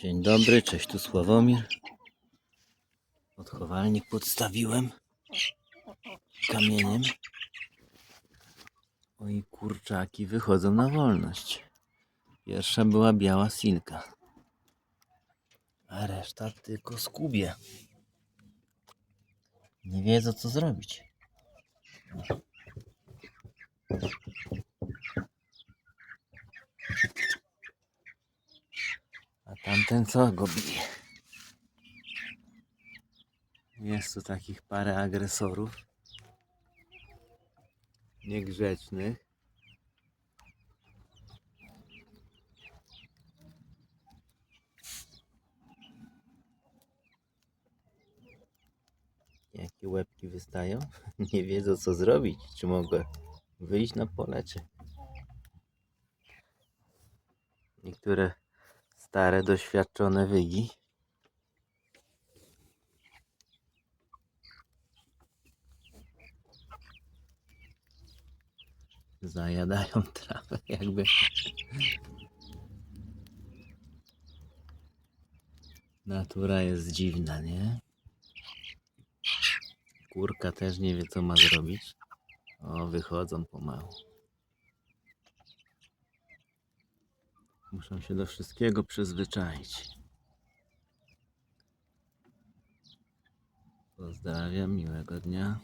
Dzień dobry, cześć, tu Sławomir. Odchowalnik podstawiłem kamieniem. Oj, kurczaki wychodzą na wolność. Pierwsza była biała silka, a reszta tylko skubie. Nie wiedzą co zrobić. Tamten co go bije? Jest tu takich parę agresorów. Niegrzecznych. Jakie łebki wystają? Nie wiedzą co zrobić. Czy mogę wyjść na pole, czy... Niektóre stare, doświadczone wygi. Zajadają trawę, jakby. Natura jest dziwna, nie? Kurka też nie wie, co ma zrobić. O, wychodzą pomału. Muszą się do wszystkiego przyzwyczaić. Pozdrawiam, miłego dnia.